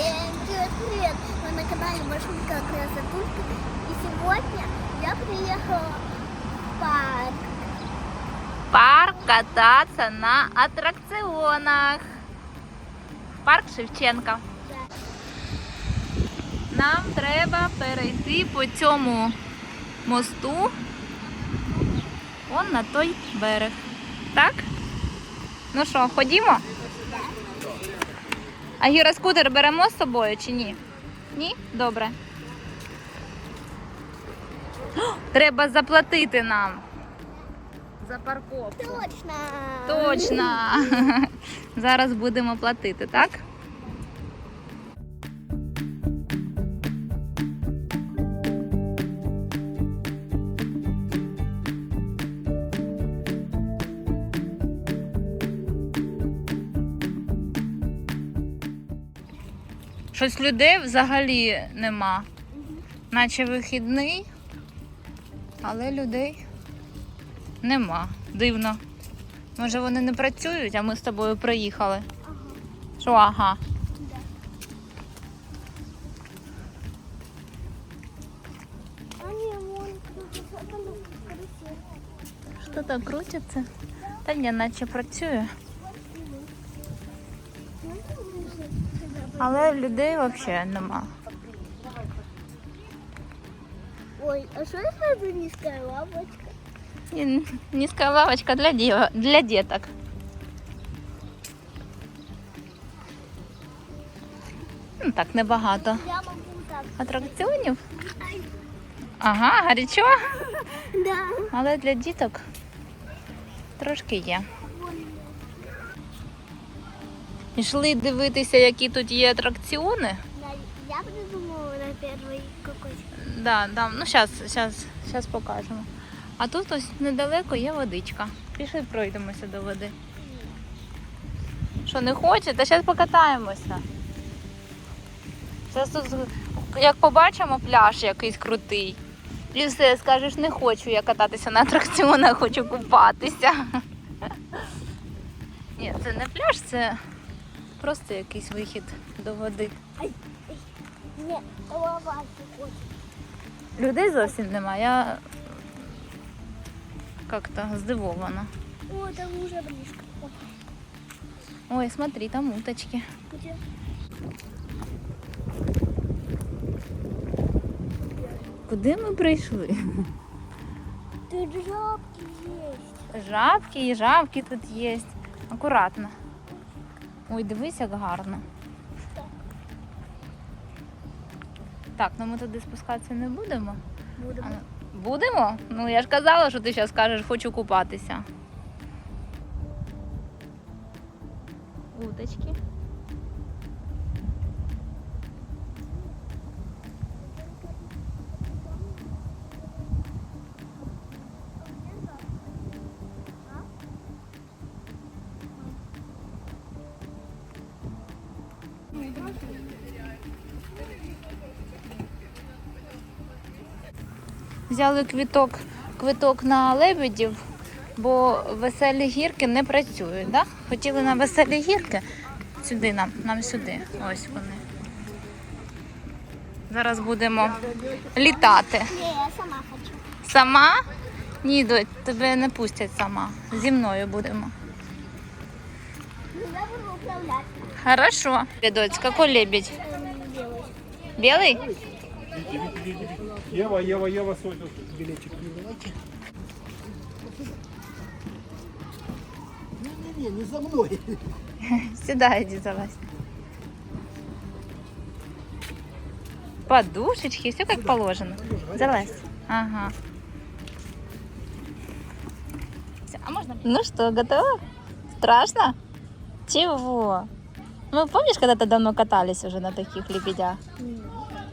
Всем привет! Вы на канале Машинка Красотушка. И сегодня я приехала в парк. Парк кататься на атракціонах. Парк Шевченка. Нам треба перейти по цьому мосту он на той берег. Так? Ну що, ходімо? А гіроскутер беремо з собою чи ні? Ні? Добре. О, Треба заплатити нам. За парковку. Точно! Точно. Зараз будемо платити, так? Щось людей взагалі нема. Наче вихідний, але людей нема. Дивно. Може вони не працюють, а ми з тобою приїхали. Що, ага. А не, там. Що так крутиться? Та ні, наче працює. Але людей взагалі нема. Ой, а это за низкая лавочка? І Низька лавочка для, діва, для діток. Ну, так, небагато. Атракціонів? Ага, гарячо. Да. Але для діток трошки є. Пішли дивитися, які тут є атракціони. Я, придумала на первый какой Да, да. Ну зараз, зараз, зараз покажемо. А тут ось недалеко є водичка. Пішли пройдемося до води. Що, не хочете? Зараз покатаємося. Зараз тут, як побачимо пляж якийсь крутий. І все, скажеш, не хочу я кататися на атракціонах, хочу купатися. Ні, це не пляж, це просто якийсь вихід до води. Людей зовсім немає. Я як-то здивована. О, там уже близко. Ой, смотри, там уточки. где? Куди ми прийшли? Тут жабки есть. Жабки і жабки тут є. Акуратно. Ой, дивись, як гарно. Так, ну ми туди спускатися не будемо. Будемо. А, Будемо? Ну я ж казала, що ти зараз скажеш, хочу купатися. Уточки. Взяли квіток, квиток на лебедів, бо веселі гірки не працюють. Да? Хотіли на веселі гірки. Сюди нам, нам сюди. Ось вони. Зараз будемо літати. Не, я сама хочу. Сама? Ні, доть, тебе не пустять сама. Зі мною будемо. Ну, я буду управлять. Хорошо. Дочь, какой лебедь? Эм, делать. Ева, Ева, Ева, свой тут билетик. Не-не-не, не за мной. Сюда иди залазь. Подушечки, все как положено. Залазь. Ага. Всё, а можно? Ну что, готова? Страшно? Чего? Ну, помнишь, когда-то давно катались уже на таких лебедях?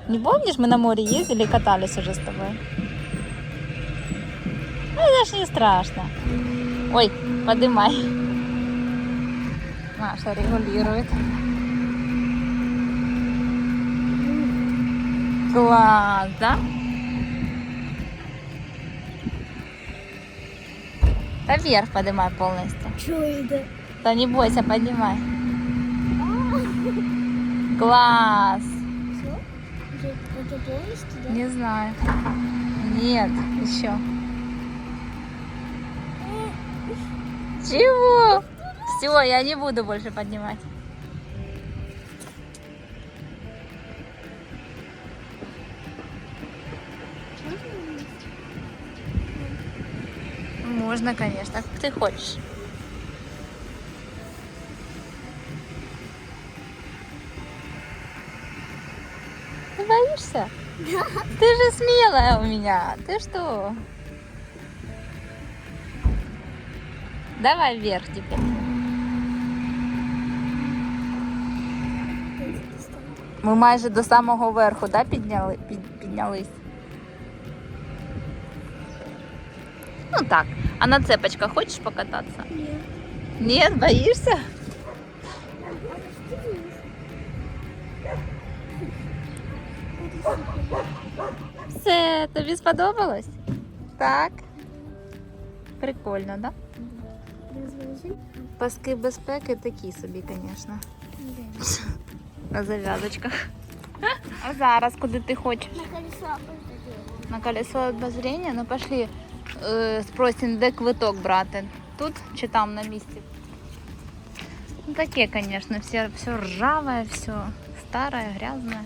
Не помнишь, мы на море ездили и катались уже с тобой? Ну, это ж не страшно. Ой, подымай. Маша регулирует. Класс, да? Да вверх поднимай полностью. Что это? Да не бойся, поднимай. Класс! Все? Полностью, да? Не знаю. Нет, еще. Чего? Все, я не буду больше поднимать. Можно, конечно, как ты хочешь. Ты боишься? Ты же смелая у меня. Ты что? Давай вверх теперь. Ми майже до самого верху, да, підняли, під, піднялись? Ну так. А на цепочках хочеш покататися? Нет. Ні, боїшся? Все, тобі сподобалось? Так. Прикольно, так? Да? Паски безпеки такі собі, звісно. На зав'язочках. А зараз куди ти хочеш? На колесо. На колесо обозрения? Ну пошли е, спросим, де квиток брати. Тут чи там на місці? Ну таке, конечно, все, все ржавое, все старое, грязное.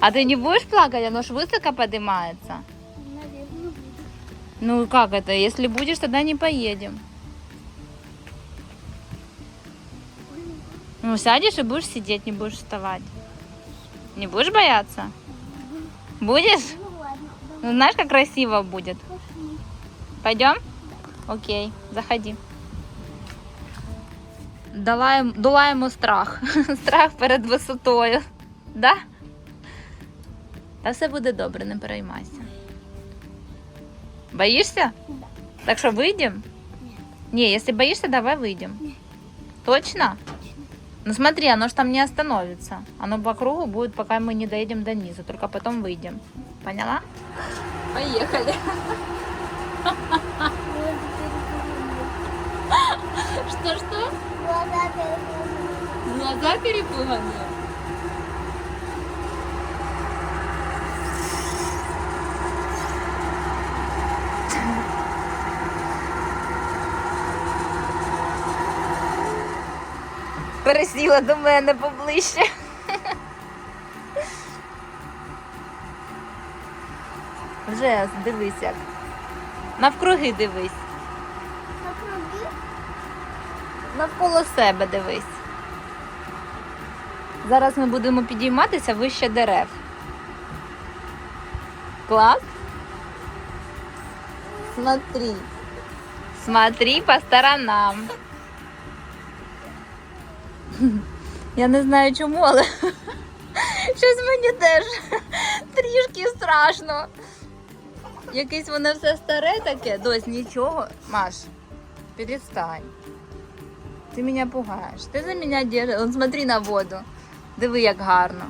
А ты не будешь плакать? Оно ж высоко поднимается. Наверное. Ну как это? Если будешь, тогда не поедем. Ну сядешь и будешь сидеть, не будешь вставать. Не будешь бояться? Будешь? Ну знаешь, как красиво будет. Пойдем? Окей, заходи. Долаємо, долаємо страх. Страх перед висотою. Да? Та все буде добре, не переймайся. Боїшся? Да. Так що вийдемо? Не, если боишься, давай выйдем. Точно? Ну смотри, оно ж там не остановится. Оно по кругу будет, пока мы не доедем до низа. Только потом выйдем. Поняла? Поехали. Что-что? Глаза перепуганы. Глаза перепуганные. Пересіла до мене поближче. Вже дивись як. Навкруги дивись. На круги. Навколо себе дивись. Зараз ми будемо підійматися вище дерев. Клас? Смотри. Смотри по сторонам. Я не знаю чому, але щось мені теж трішки страшно. Якесь воно все старе таке. Дось, нічого. Маш, перестань. Ти мене пугаєш. Ти за мене держиш. Он смотри на воду. Диви, як гарно.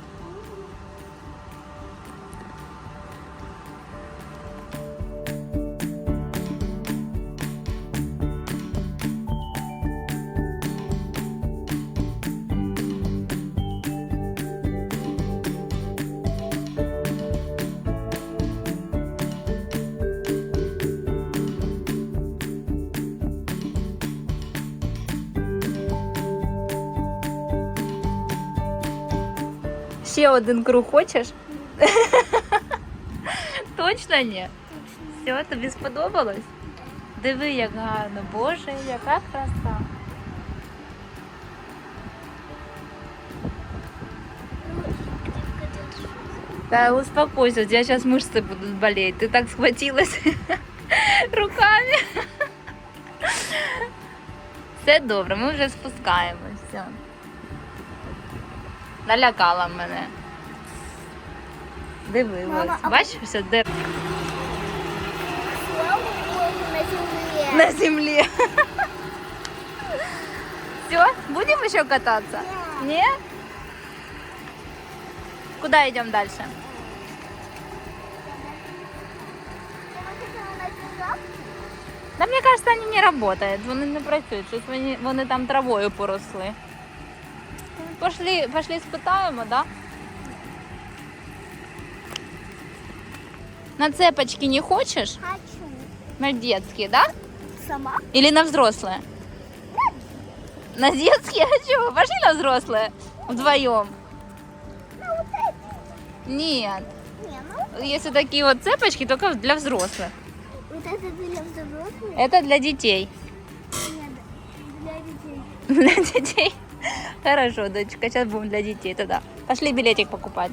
один круг хочеш? Точно ні? Все, тобі сподобалось? Диви, як гарно. Боже, яка краса. Да успокойся, у тебя сейчас мышцы будут болеть. Ты так схватилась руками. Все добре, ми вже спускаємось. Все. Налякала мене. Дивилась. Мама, а Бачиш, все де Слава Богу, на земле. на землі. Все, будем еще кататься? Да. Не? Куда идем дальше? Я хотела на пикап. Да, мені кажется, вони не працюють, вони не працюють, щось вони, вони там травою поросли. Пошли, пошли спитаємо, да? На цепочки не хочешь? Хочу. На детские, да? Сама? Или на взрослые? На детские хочу. Пошли на взрослые. Вдвоем. Ну, вот эти. Нет. Не, ну, вот такие вот цепочки, только для взрослых. вот это для взрослых. Это для детей. Нет, для детей. Для детей. Хорошо, дочка, сейчас будем для детей тогда. Пошли билетик покупать.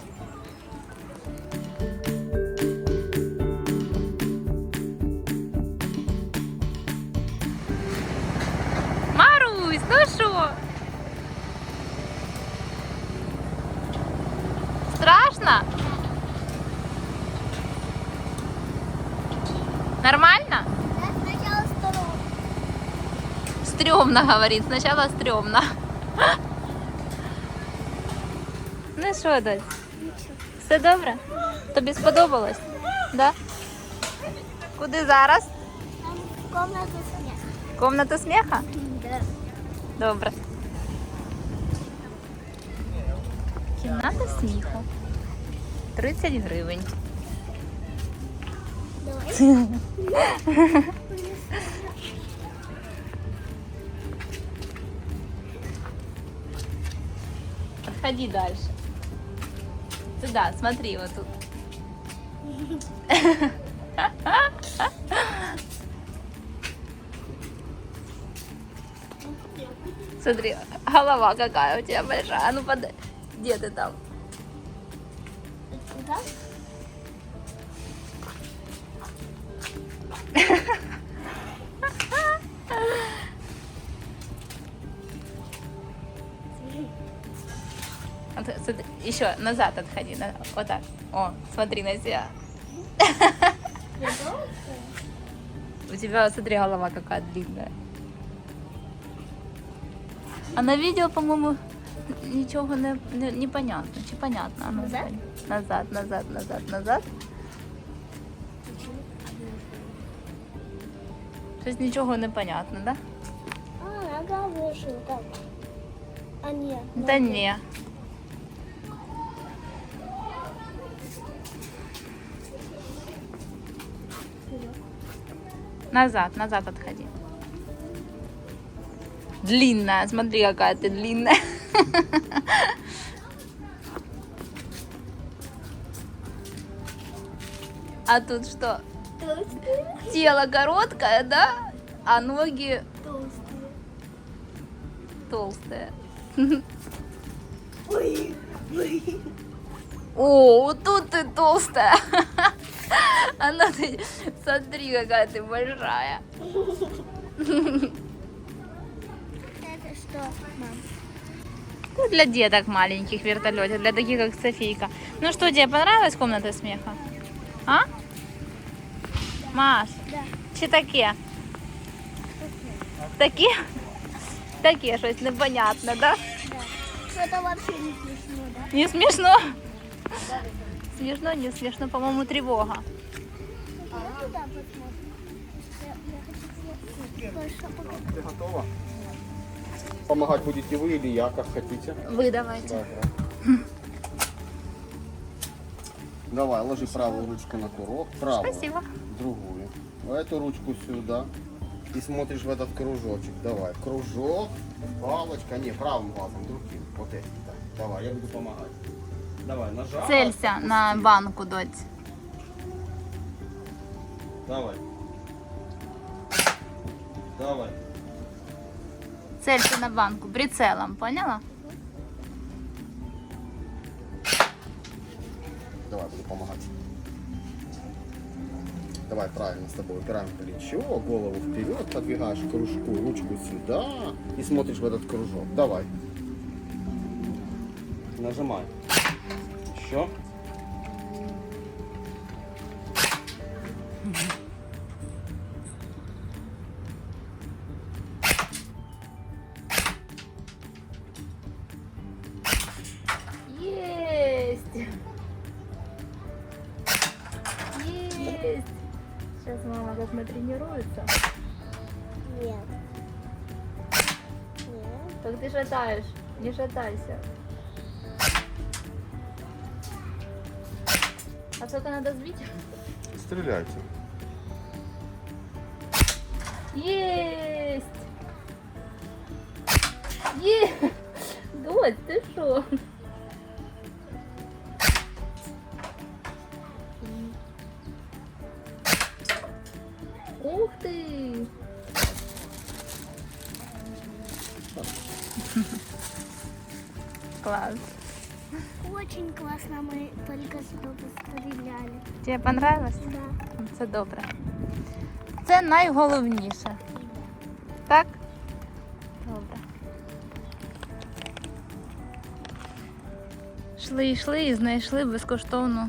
Стрёмно, говорит. Сначала стрёмно. Ну що, дось? Все добре? Тобі сподобалось? Да? Куди зараз? Комната смеха. Комната сміха? Да. Добре. Кімната сміху. 30 гривень. Давай. Отходи дальше. Сюда, смотри, вот тут. Смотри, голова какая у тебя большая. А ну под... Где ты там? Да? еще назад отходи. на- Вот так. О, смотри на себя. У тебя, смотри, голова какая длинная. А на видео, по-моему, ничего не, не, непонятно. Чи понятно? А ну, Назад? Назад, назад, назад, назад. Щось нічого не понятно, да? А, нога вот так. А нет. Да не. Назад, назад отходи. Длинная, смотри, какая ты длинная. А тут что? Толстые. Тело короткое, да? А ноги Толстые. толстые. Ой, ой. О, вот тут ты толстая. Она смотри, какая ты большая. Это что, мам? Ну, для деток маленьких вертолетов, для таких, как Софийка. Ну что, тебе понравилась комната смеха? А? Маш, Да. чи таке? Таке? Таке щось непонятне, да? Да. Что-то вообще не смешно, да? Не смешно? Смешно, не смешно, по-моему, тревога. Я туда посмотрим. Я, я хочу больше показать. Ты готова? Помогать будете вы или я, как хотите. Вы давайте. Добре. Давай, ложи правую ручку на курок. Правую. Спасибо. Другую. Эту ручку сюда. И смотришь в этот кружочек. Давай. Кружок. Палочка. Не, правым глазом, другим. Вот эти. Так. Давай, я буду помогать. Давай, нажал. Целься на банку, дочь. Давай. Давай. Целься на банку прицелом, поняла? Давай, буду помогать. Давай, правильно, с тобой упираем плечо, голову вперед, подвигаешь кружку, ручку сюда и смотришь в этот кружок. Давай. Нажимай. Еще. Как ты шатаешь? Не шатайся. А сколько надо сбить? Стреляйте. Есть! Есть! Дочь, ты что? Только что постреляли. Тебе понравилось? Да. Це добре. Це найголовніше. Так? Добре. Йшли, йшли і знайшли безкоштовну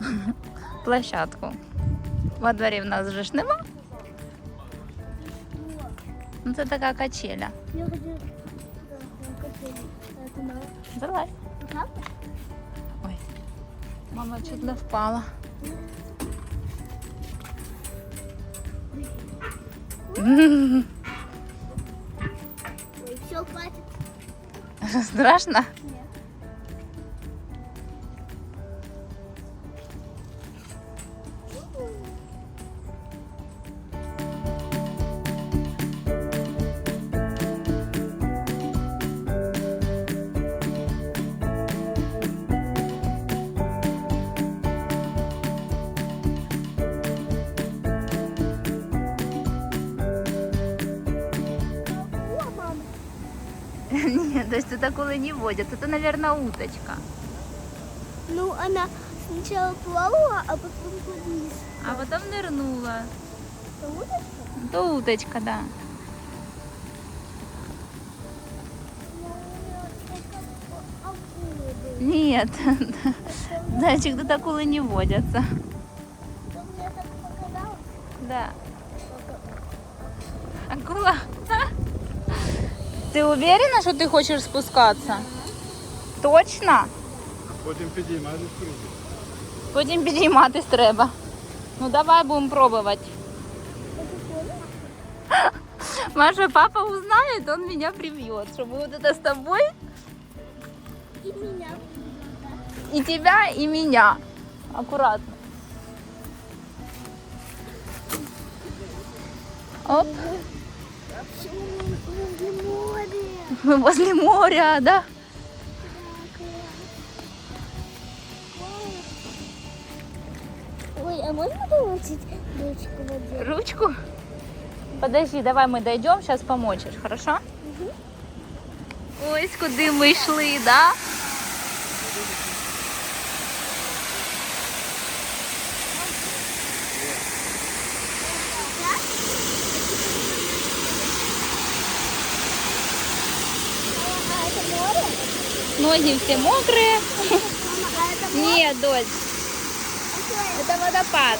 площадку. Во дворі в нас вже ж нема. Ну, це така качеля. Я хочу... Да, на Мама чуть не впала. Ой, все, хватит. Страшно? Нет. Это водят. Это, наверное, уточка. Ну, она сначала плавала, а потом вниз. А потом нырнула. Это удочка? То уточка, да. Нет, зайчик, тут акулы не водятся. Мне так показалось. Да. Акула. Ты уверена, что ты хочешь спускаться? Точно? Потім підіймати круги. Потім підійматись треба. Ну давай будемо пробувати. Маша, папа узнает, он меня прибьет, что будет это с тобой, И меня. и тебя, и меня. Аккуратно. Оп, Возле моря. мы возле моря, да? Можно получить ручку? Вот ручку? Подожди, давай мы дойдем, сейчас помочишь, хорошо? Угу. Ось куди ми йшли, да? А Ноги все мокрые. А Нет, дочь это? водопад.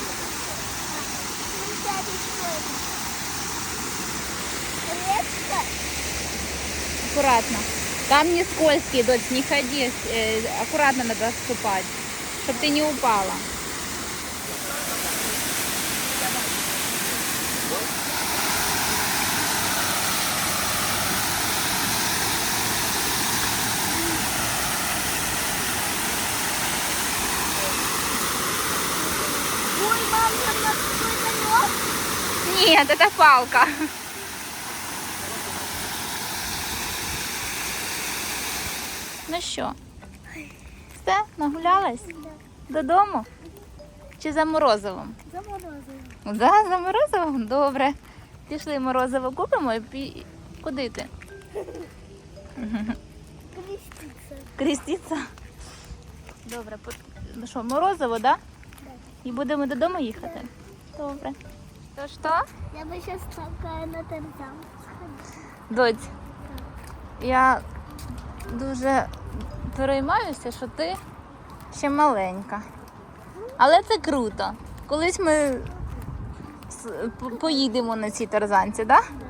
Аккуратно. Там не скользкие, дочь, не ходи. э, аккуратно надо ступать, чтобы ты не упала. Нет, это палка. Ну що, все, нагулялась? Додому? Чи за морозивом? За морозиво. Да, за морозивом? Добре. Пішли морозиво купимо і пі... куди ти? Креститься. Крістіться? Добре, ну що, морозиво, да? І будемо додому їхати? Добре. То що? Я бы сейчас такая на тарзан. Доць, я дуже переймаюся, що ти ще маленька. Але це круто. Колись ми поїдемо на цій тарзанці, так? Да?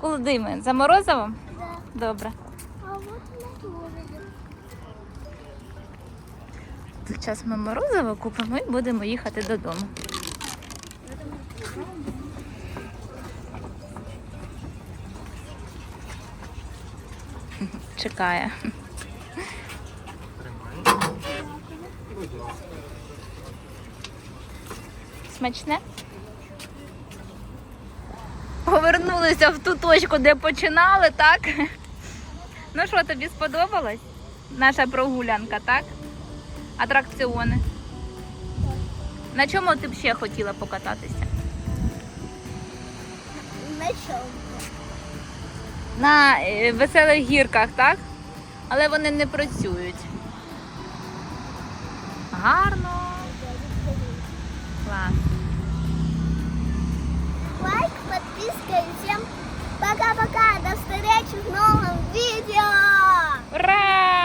Куди ми? За Морозовим? Да. Добре. Зараз ми морозиво купимо і будемо їхати додому. чекає. Смачне? Повернулися в ту точку, де починали, так? Ну що, тобі сподобалось? Наша прогулянка, так? Атракціони. На чому ти б ще хотіла покататися? На чому? На е, веселих гірках, так? Але вони не працюють. Гарно. Клас. Лайк, подписка и всем пока-пока. До встречи в новом видео. Ура!